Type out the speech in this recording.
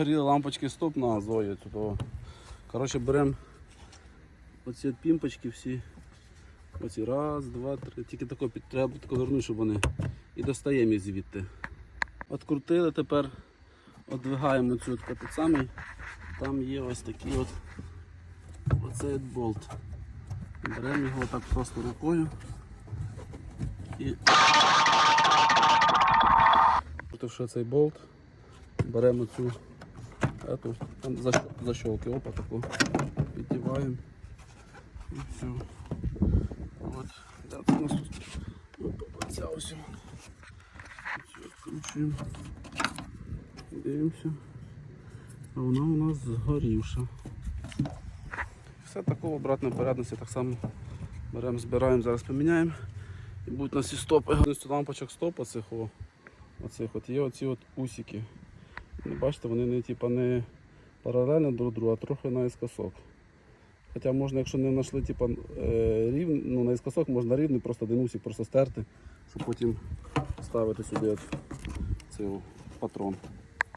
Горіли лампочки стоп на. Тут, коротше, беремо оці от пімпочки всі. Оці раз, два, три. Тільки тако під треба тако вернути, щоб вони. І достаємо їх звідти. Открутили тепер, одвигаємо цю от. Там є ось такий от оцей от болт. Беремо його так просто рукою. І Крутивши цей болт, беремо цю ету, там защ- защолки, опа таку, піддіваємо і все. От, це у нас тут? Опа, ця. Цю відкручуємо. Дивимося. А вона у нас згорівша. Все такого обратної порядності так само беремо, збираємо, зараз поміняємо. І будуть у нас і стопи. Лампочок стоп оцих, о, оцих от є оці от усики. Ну, бачите, вони не, типа, не паралельно друг другу, а трохи наискосок. Хоча можна, якщо не знайшли типа, рівні, рів, ну, наискосок, можна рівний, просто один усік просто стерти, щоб потім ставити сюди цей патрон.